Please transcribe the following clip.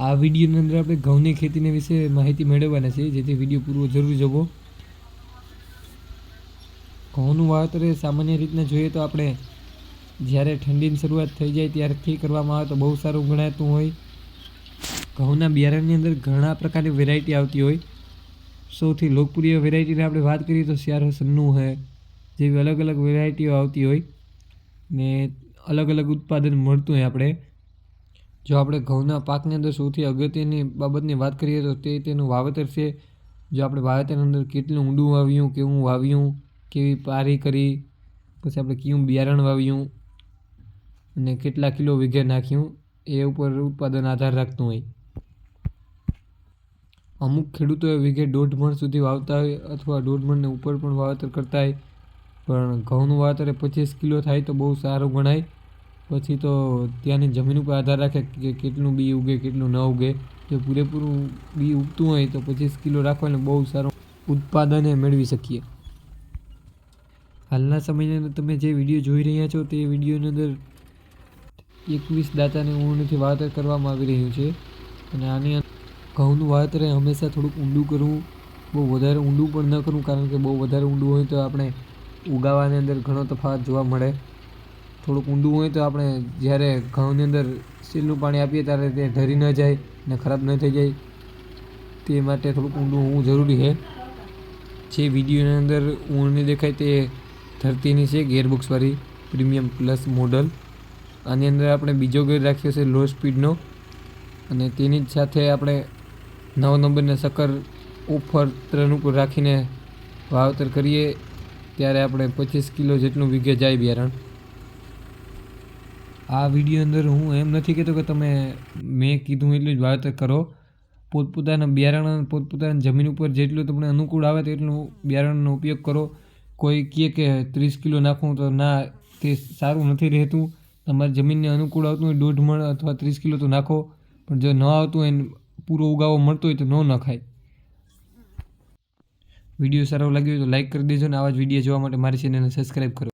આ વિડીયોની અંદર આપણે ઘઉંની ખેતીને વિશે માહિતી મેળવવાના છે જેથી વીડિયો પૂરો જરૂર જોવો. ઘઉંનું વાવેતર સામાન્ય રીતના જોઈએ તો આપણે જ્યારે ઠંડીની શરૂઆત થઈ જાય ત્યારથી કરવામાં આવે તો બહુ સારું ગણાતું હોય. ઘઉંના બિયારણની અંદર ઘણા પ્રકારની વેરાયટી આવતી હોય. સૌથી લોકપ્રિય વેરાયટીની આપણે વાત કરીએ તો શિયાર સન્નું છે જેવી અલગ અલગ વેરાયટીઓ આવતી હોય ને અલગ અલગ ઉત્પાદન મળતું હોય આપણે. જો આપણે ઘઉંના પાકની અંદર સૌથી અગત્યની બાબતની વાત કરીએ તો તે તેનું વાવેતર છે. જો આપણે વાવેતરની અંદર કેટલું ઊંડું વાવ્યું, કેવું વાવ્યું, કેવી પારી કરી, પછી આપણે કેવું બિયારણ વાવ્યું અને કેટલા કિલો વીઘે નાખ્યું, એ ઉપર ઉત્પાદન આધાર રાખતું હોય. અમુક ખેડૂતો વીઘે દોઢ મણ સુધી વાવતા હોય અથવા દોઢ મણને ઉપર પણ વાવેતર કરતા હોય. પણ ઘઉંનું વાવેતર પચીસ કિલો થાય તો બહુ સારું ગણાય. પછી તો ત્યાંની જમીન ઉપર આધાર રાખે કે કેટલું બી ઉગે, કેટલું ન ઉગે. જો પૂરેપૂરું બી ઉગતું હોય તો પચીસ કિલો રાખવાને બહુ સારું ઉત્પાદન મેળવી શકીએ. હાલના સમયની તમે જે વીડિયો જોઈ રહ્યા છો તે વિડીયોની અંદર એકવીસ દાતાને ઊંડથી વાવેતર કરવામાં આવી રહ્યું છે. અને આની ઘઉંનું વાવેતર હંમેશા થોડુંક ઊંડું કરવું, બહુ વધારે ઊંડું પણ ન કરવું, કારણ કે બહુ વધારે ઊંડું હોય તો આપણે ઉગાવાની અંદર ઘણો તફાવત જોવા મળે. થોડુંક ઊંડું હોય તો આપણે જ્યારે ઘઉંની અંદર સીલનું પાણી આપીએ ત્યારે તે ઢરી ન જાય ને ખરાબ ન થઈ જાય. તે માટે થોડુંક ઊંડું હોવું જરૂરી છે. જે વિડીયોની અંદર ઊંડની દેખાય તે ધરતીની છે ગેરબોક્સવાળી પ્રીમિયમ પ્લસ મોડલ. આની અંદર આપણે બીજો ગેર રાખ્યો છે લો સ્પીડનો. અને તેની જ સાથે આપણે નવ નંબરના સકર ઓફર ત્રણ ઉપર રાખીને વાવતર કરીએ. ત્યારે આપણે પચીસ કિલો જેટલું વીઘે જાય બિયારણ. આ વીડિયો અંદર હું એમ નથી કહેતો કે તમે મેં કીધું એટલું જ વાવેતર કરો. પોતપોતાના બિયારણ, પોતપોતાની જમીન ઉપર જેટલું તમને અનુકૂળ આવે તેટલું બિયારણનો ઉપયોગ કરો. કોઈ કહે કે ત્રીસ કિલો નાખવું તો ના, તે સારું નથી રહેતું. તમારી જમીનને અનુકૂળ આવતું હોય, દોઢ મણ અથવા ત્રીસ કિલો તો નાખો. પણ જો ન આવતું હોય ને પૂરો ઉગાવો મળતો હોય તો ન નખાય. વીડિયો સારો લાગ્યો તો લાઈક કરી દેજો અને આવા જ વીડિયો જોવા માટે મારી ચેનલને સબસ્ક્રાઈબ કરો.